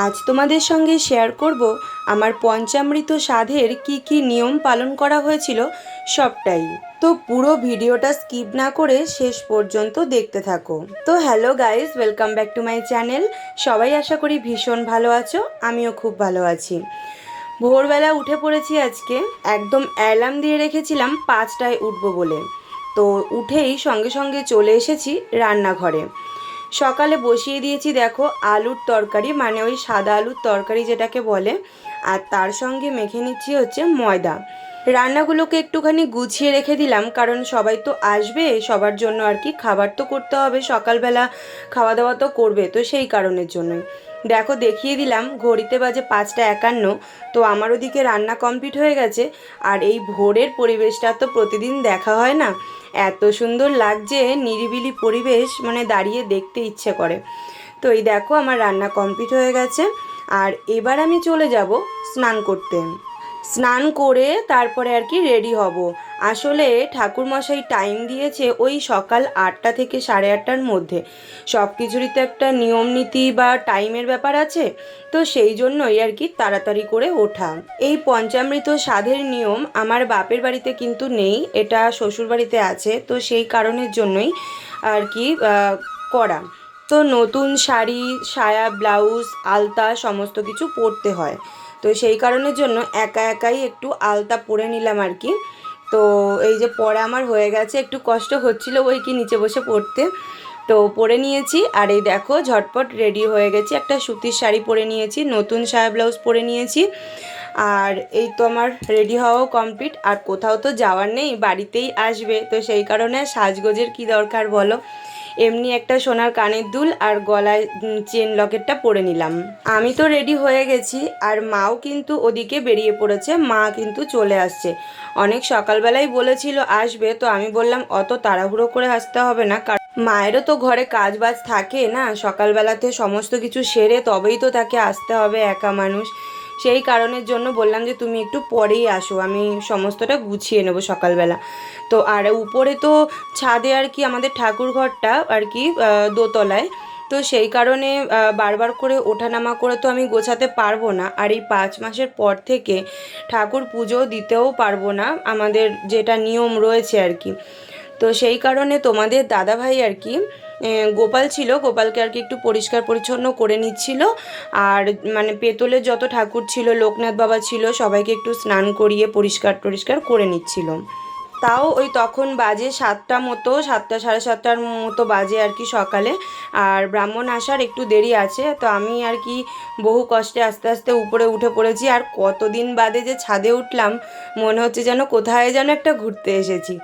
আজ তোমাদের সঙ্গে শেয়ার করব আমার পঞ্চামৃত সাধের কি কি নিয়ম পালন করা হয়েছিল সবটাই। তো পুরো ভিডিওটা স্কিপ না করে শেষ পর্যন্ত দেখতে থাকো। তো hello guys welcome back to my channel সবাই আশা করি ভীষণ ভালো আছো, আমিও খুব ভালো আছি। ভোরবেলা উঠে পড়েছি আজকে, একদম অ্যালার্ম দিয়ে রেখেছিলাম পাঁচটায় উঠবো বলে। তো উঠেই সঙ্গে সঙ্গে চলে এসেছি রান্নাঘরে। সকালে বসিয়ে দিয়েছি, দেখো, আলুর তরকারি মানে ওই সাদা আলুর তরকারি যেটাকে বলে। আর তার সঙ্গে মেখে নিচ্ছি হচ্ছে ময়দা। রান্নাগুলোকে একটুখানি গুছিয়ে রেখে দিলাম, কারণ সবাই তো আসবে, সবার জন্য আর কি খাবার তো করতে হবে, সকালবেলা খাওয়া দাওয়া তো করবে, তো সেই কারণের জন্যই। দেখো, দেখিয়ে দিলাম, ঘড়িতে বাজে পাঁচটা একান্ন, তো আমার ওদিকে রান্না কমপ্লিট হয়ে গেছে, আর এই ভোরের পরিবেশটা তো প্রতিদিন দেখা হয় না। এত সুন্দর লাগছে, নিরিবিলি পরিবেশ মানে দাঁড়িয়ে দেখতে ইচ্ছে করে। তো এই দেখো, আমার রান্না কমপ্লিট হয়ে গেছে, আর এবার আমি চলে যাব স্নান করতে। স্নান করে তারপরে আর কি রেডি হব। আসলে ঠাকুরমশাই টাইম দিয়েছে ওই সকাল আটটা থেকে সাড়ে আটটার মধ্যে। সব কিছুরই তো একটা নিয়ম নীতি বা টাইমের ব্যাপার আছে। তো সেই জন্যই আর কি তাড়াতাড়ি করে ওঠা। এই পঞ্চামৃত সাধের নিয়ম আমার বাপের বাড়িতে কিন্তু নেই, এটা শ্বশুর বাড়িতে আছে। তো সেই কারণের জন্যই আর কি করা। তো নতুন শাড়ি, সায়া, ব্লাউজ, আলতা, সমস্ত কিছু পরতে হয়। তো সেই কারণের জন্য একা একাই একটু আলতা পরে নিলাম আর কি। তো এই যে পরে আমার হয়ে গেছে, একটু কষ্ট হচ্ছিল ওই কি নিচে বসে পড়তে। তো পরে নিয়েছি, আর এই দেখো ঝটপট রেডি হয়ে গেছি, একটা সুতির শাড়ি পরে নিয়েছি, নতুন সায়া ব্লাউজ পরে নিয়েছি। আর এই তো আমার রেডি হওয়াও কমপ্লিট আর কোথাও তো যাওয়ার নেই, বাড়িতেই আসবে। তো সেই কারণে সাজগোজের কি দরকার বলো? এমনি একটা সোনার কানের দুল আর গলায় চেন লকেটটা পরে নিলাম। আমি তো রেডি হয়ে গেছি, আর মাও কিন্তু ওদিকে বেরিয়ে পড়েছে, মা কিন্তু চলে আসছে। অনেক সকালবেলাই বলেছিল আসবে, তো আমি বললাম, অত তাড়াহুড়ো করে আসতে হবে না কারণ মায়েরও তো ঘরে কাজ বাজ থাকে না, সকালবেলাতে সমস্ত কিছু সেরে তবেই তো তাকে আসতে হবে একা মানুষ। সেই কারণের জন্য বললাম যে তুমি একটু পরেই আসো, আমি সমস্তটা গুছিয়ে নেব সকালবেলা। তো আর উপরে তো ছাদে আর কি আমাদের ঠাকুর ঘরটা আর কি দোতলায়। তো সেই কারণে বারবার করে ওঠানামা করে তো আমি গোছাতে পারব না। আর এই পাঁচ মাসের পর থেকে ঠাকুর পুজো দিতেও পারব না, আমাদের যেটা নিয়ম রয়েছে আর কি। তো সেই কারণে তোমাদের দাদাভাই আর কি গোপাল ছিল, গোপালকে আর কি একটু পরিষ্কার পরিচ্ছন্ন করে নিচ্ছিল। আর মানে পেতলের যত ঠাকুর ছিল, লোকনাথ বাবা ছিল, সবাইকে একটু স্নান করিয়ে পরিষ্কার টরিষ্কার করে নিচ্ছিল। তাও ওই তখন বাজে সাতটা মতো, সাতটা, সাড়ে সাতটার মতো বাজে আর কি সকালে। আর ব্রাহ্মণ আসার একটু দেরি আছে, তো আমি আর কি বহু কষ্টে আস্তে আস্তে উপরে উঠে পড়েছি। আর কতদিন বাদে যে ছাদে উঠলাম, মনে হচ্ছে যেন কোথায় যেন একটা ঘুরতে এসেছি।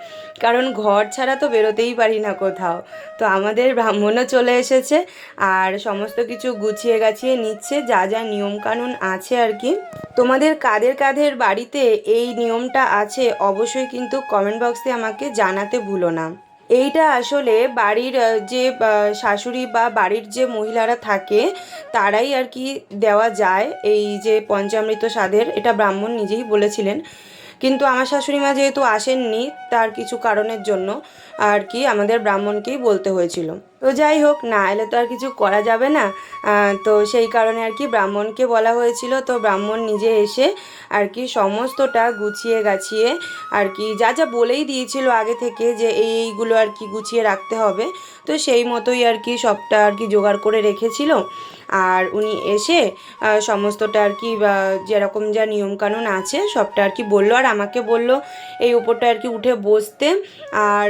কারণ ঘর ছাড়া তো বেরোতেই পারি না কোথাও। তো আমাদের ব্রাহ্মণও চলে এসেছে আর সমস্ত কিছু গুছিয়ে গাছিয়ে নিচ্ছে, যা যা নিয়মকানুন আছে আর কি। তোমাদের কাদের কাদের বাড়িতে এই নিয়মটা আছে অবশ্যই কিন্তু কমেন্ট বক্সে আমাকে জানাতে ভুলো না। এইটা আসলে বাড়ির যে শাশুড়ি বা বাড়ির যে মহিলারা থাকে, তারাই আর কি দেওয়া যায়। এই যে পঞ্চামৃত স্বাদের, এটা ব্রাহ্মণ নিজেই বলেছিলেন। কিন্তু আমার শাশুড়ি মা যেহেতু আসেননি তার কিছু কারণের জন্য আর কি আমাদের ব্রাহ্মণকেই বলতে হয়েছিল। তো যাই হোক, না এলে তো আর কিছু করা যাবে না। তো সেই কারণে আর কি ব্রাহ্মণকে বলা হয়েছিল। তো ব্রাহ্মণ নিজে এসে আর কি সমস্তটা গুছিয়ে গাছিয়ে আর কি যা যা বলেই দিয়েছিল আগে থেকে যে এই এইগুলো আর কি গুছিয়ে রাখতে হবে, তো সেই মতোই আর কি সবটা আর কি জোগাড় করে রেখেছিল। আর উনি এসে সমস্তটা আর কি যেরকম যা নিয়মকানুন আছে, সবটা আর কি বলল। আর আমাকে বলল এই উপরটা আর কি উঠে বসতে। আর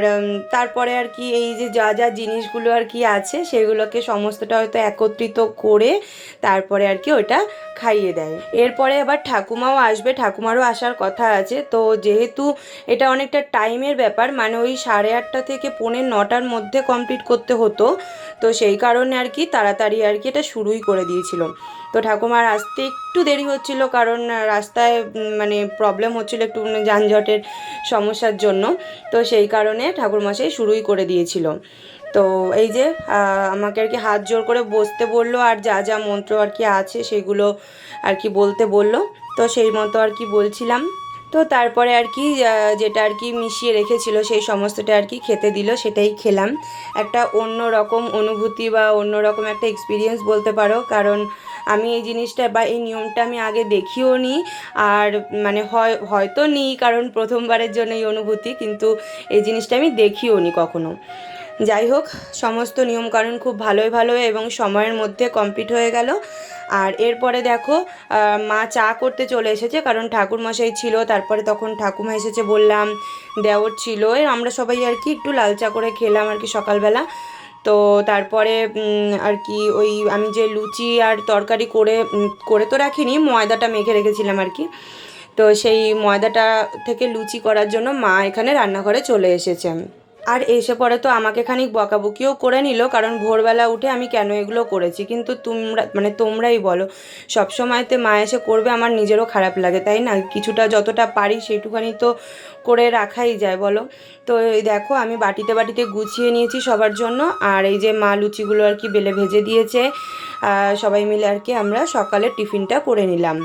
তারপরে আর কি এই যে যা যা জিনিসগুলো আর কি আছে, সেগুলোকে সমস্তটা হয়তো একত্রিত করে তারপরে আর কি ওটা খাইয়ে দেয়। এরপরে আবার ঠাকুমাও আসবে। ঠাকুমারও আসার কথা আছে। তো যেহেতু এটা অনেকটা টাইমের ব্যাপার মানে ওই সাড়ে আটটা থেকে পৌনে নটার মধ্যে কমপ্লিট করতে হতো। তো সেই কারণে আর কি তাড়াতাড়ি আর কি এটা শুরুই করে দিয়েছিল তো ঠাকুমার আসতে একটু দেরি হচ্ছিল কারণ রাস্তায় মানে প্রবলেম হচ্ছিল একটু যানজটের সমস্যার জন্য। তো সেই কারণে ঠাকুরমশাই শুরুই করে দিয়েছিল। তো এই যে আমাকে আর কি হাত জোর করে বসতে বলল, আর যা যা মন্ত্র আর কি আছে সেগুলো আর কি বলতে বলল। তো সেই মতো আর কি বলছিলাম। তো তারপরে আর কি যেটা আর কি মিশিয়ে রেখেছিল সেই সমস্তটা আর কি খেতে দিল, সেটাই খেলাম। একটা অন্য রকম অনুভূতি বা অন্য রকম একটা এক্সপিরিয়েন্স বলতে পারো, কারণ আমি এই জিনিসটা বা এই নিয়মটা আমি আগে দেখিও নি, আর মানে হয়, হয়তো নিই কারণ প্রথমবারের জন্য এই অনুভূতি, কিন্তু এই জিনিসটা আমি দেখিও নি কখনো। যাই হোক, সমস্ত নিয়মকানুন খুব ভালোই ভালো এবং সময়ের মধ্যে কমপ্লিট হয়ে গেল। আর এরপরে দেখো মা চা করতে চলে এসেছে কারণ ঠাকুরমশাই ছিল, তারপরে তখন ঠাকুমা এসেছে বললাম, দেওর ছিল। আমরা সবাই আর কি একটু লাল চা করে খেলাম আর কি সকালবেলা। তো তারপরে আর কি ওই আমি যে লুচি আর তরকারি করে করে তো রাখিনি, ময়দাটা মেখে রেখেছিলাম আর কি। তো সেই ময়দাটা থেকে লুচি করার জন্য মা এখানে রান্নাঘরে চলে এসেছে। আর এসে পরে তো আমাকে খানিক বকাবকিও করে নিল, কারণ ভোরবেলা উঠে আমি কেন এগুলো করেছি? কিন্তু তোমরা মানে তোমরাই বলো সব সময়তে মা এসে করবে আমার নিজেরও খারাপ লাগে, তাই না? কিছুটা যতটা পারি সেটুখানি তো করে রাখাই যায়, বলো? তো এই দেখো, আমি বাটিতে বাটিতে গুছিয়ে নিয়েছি সবার জন্য, আর এই যে মা লুচিগুলো আর কি বেলে ভেজে দিয়েছে সবাই মিলে আর কি আমরা সকালে টিফিনটা করে নিলাম।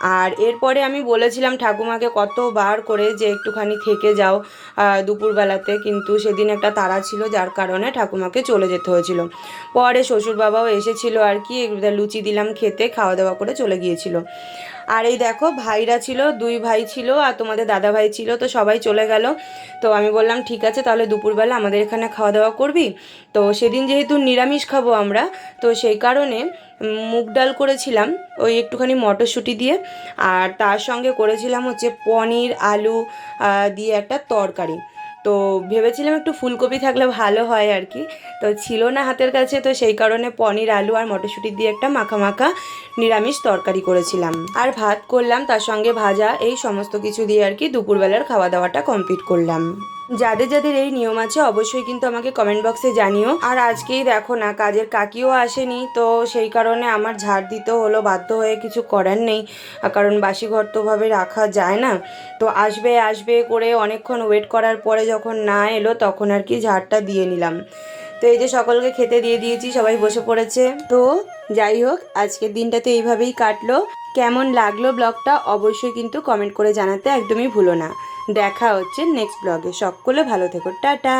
আর এরপরে আমি বলেছিলাম ঠাকুমাকে কতবার করে যে একটুখানি থেকে যাও দুপুরবেলাতে। কিন্তু সেদিন একটা তারা ছিল, যার কারণে ঠাকুমাকে চলে যেতে হয়েছিল। পরে শ্বশুর বাবাও এসেছিল আর কি লুচি দিলাম, খেতে, খাওয়া দাওয়া করে চলে গিয়েছিল। আর এই দেখো, ভাইরা ছিল, দুই ভাই ছিল আর তোমাদের দাদা ভাই ছিল, তো সবাই চলে গেল। তো আমি বললাম, ঠিক আছে, তাহলে দুপুরবেলা আমাদের এখানে খাওয়া দাওয়া করবি? তো সেদিন যেহেতু নিরামিষ খাব আমরা, তো সেই কারণে মুগ ডাল করেছিলাম, ওই একটুখানি মটরশুঁটি দিয়ে। আর তার সঙ্গে করেছিলাম হচ্ছে পনির, আলু দিয়ে একটা তরকারি। তো ভেবেছিলাম একটু ফুলকপি থাকলে ভালো হয় আর কি। তো ছিল না হাতের কাছে, তো সেই কারণে পনির, আলু আর মটরশুঁটি দিয়ে একটা মাখা মাখা নিরামিষ তরকারি করেছিলাম। আর ভাত করলাম, তার সঙ্গে ভাজা, এই সমস্ত কিছু দিয়ে আর কি দুপুরবেলার খাওয়া দাওয়াটা কমপ্লিট করলাম। যাদের যাদের এই নিয়ম আছে অবশ্যই কিন্তু আমাকে কমেন্ট বক্সে জানিও। আর আজকেই দেখো না, কাজের কাকিও আসেনি, তো সেই কারণে আমার ঝাড় দিতে হলো, বাধ্য হয়ে কিছু করার নেই। কারণ বাসি ঘর তো ভাবে রাখা যায় না। তো আসবে আসবে করে অনেকক্ষণ ওয়েট করার পরে যখন না এলো, তখন আর কি ঝাড়টা দিয়ে নিলাম। তো এই যে সকলকে খেতে দিয়ে দিয়েছি, সবাই বসে পড়েছে। তো যাই হোক, আজকের দিনটা তো এইভাবেই কাটলো। কেমন লাগল ব্লগটা অবশ্যই কিন্তু কমেন্ট করে জানাতে একদমই ভুলো না। দেখা হচ্ছে নেক্সট ব্লগে সকলে ভালো থেকো। টাটা!